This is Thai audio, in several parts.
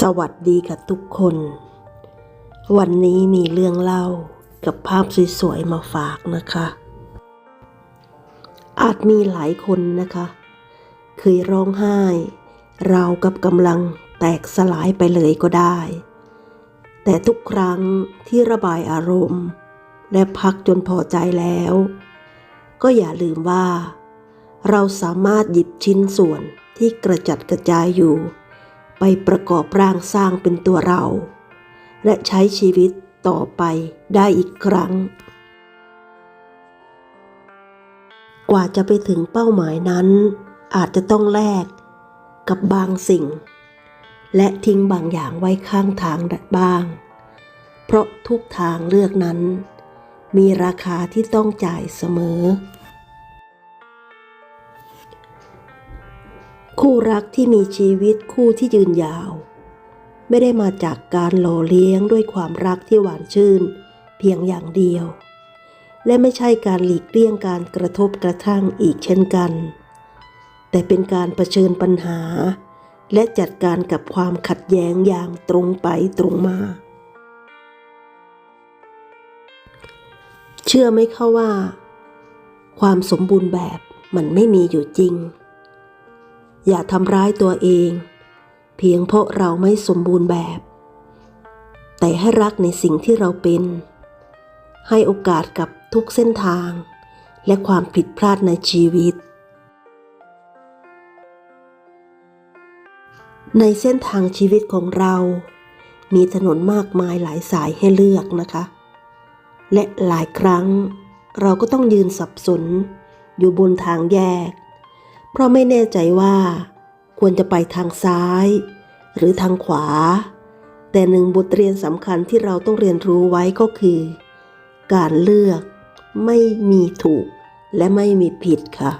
สวัสดีค่ะทุกคน วันนี้มีเรื่องเล่ากับภาพสวยๆมาฝากนะคะ อาจมีหลายคนนะคะ เคยร้องไห้ ราวกับกำลังแตกสลายไปเลยก็ได้ แต่ทุกครั้งที่ระบายอารมณ์ และพักจนพอใจแล้ว ก็อย่าลืมว่า เราสามารถหยิบชิ้นส่วนที่กระจัดกระจายอยู่ ไปประกอบร่างสร้างเป็นตัวเรา และใช้ชีวิตต่อไปได้อีกครั้ง กว่าจะไปถึงเป้าหมายนั้น อาจจะต้องแลกกับบางสิ่ง และทิ้งบางอย่างไว้ข้างทางบ้าง เพราะทุกทางเลือกนั้น มีราคาที่ต้องจ่ายเสมอ คู่รักที่มีชีวิตคู่ที่ยืนยาว ไม่ได้มาจากการหล่อเลี้ยงด้วยความรักที่หวานชื่น เพียงอย่างเดียว และไม่ใช่การหลีกเลี่ยงการกระทบกระทั่งอีกเช่นกัน แต่เป็นการเผชิญปัญหา และจัดการกับความขัดแย้งอย่างตรงไปตรงมา เชื่อไหมคะว่า ความสมบูรณ์แบบมันไม่มีอยู่จริง อย่าทำร้ายตัวเอง เพียงเพราะเราไม่สมบูรณ์แบบ แต่ให้รักในสิ่งที่เราเป็น ให้โอกาสกับทุกเส้นทาง และความผิดพลาดในชีวิต ในเส้นทางชีวิตของเรา มีถนนมากมายหลายสายให้เลือกนะคะ และหลายครั้งเราก็ต้องยืนสับสนอยู่บนทางแยก เพราะไม่แน่ใจว่า ควรจะไปทางซ้าย หรือทางขวา แต่หนึ่งบทเรียนสำคัญที่เราต้องเรียนรู้ไว้ก็คือ การเลือกไม่มีถูกและไม่มีผิดค่ะ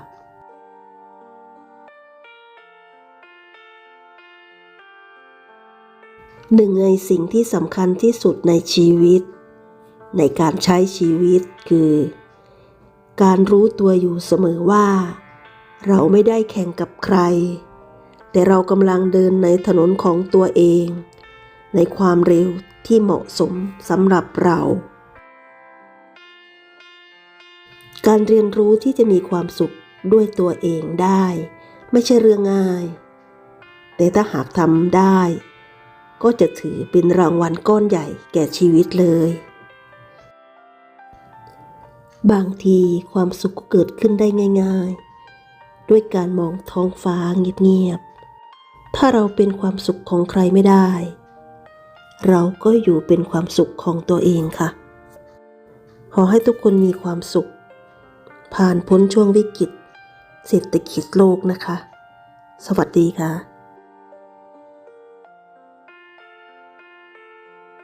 หนึ่งในสิ่งที่สำคัญที่สุดในชีวิต ในการใช้ชีวิตคือ การรู้ตัวอยู่เสมอว่า เราไม่ได้แข่งกับใคร แต่เรากำลังเดินในถนนของตัวเอง ในความเร็วที่เหมาะสมสำหรับเรา การเรียนรู้ที่จะมีความสุขด้วยตัวเองได้ ไม่ใช่เรื่องง่าย แต่ถ้าหากทำได้ ก็จะถือเป็นรางวัลก้อนใหญ่แก่ชีวิตเลย บางทีความสุขก็เกิดขึ้นได้ง่าย ๆ ด้วยการมองท้องฟ้าเงียบๆ ถ้าเราเป็นความสุขของใครไม่ได้ เราก็อยู่เป็นความสุขของตัวเองค่ะ ขอให้ทุกคนมีความสุข ผ่านพ้นช่วงวิกฤต เศรษฐกิจโลกนะคะ สวัสดีค่ะ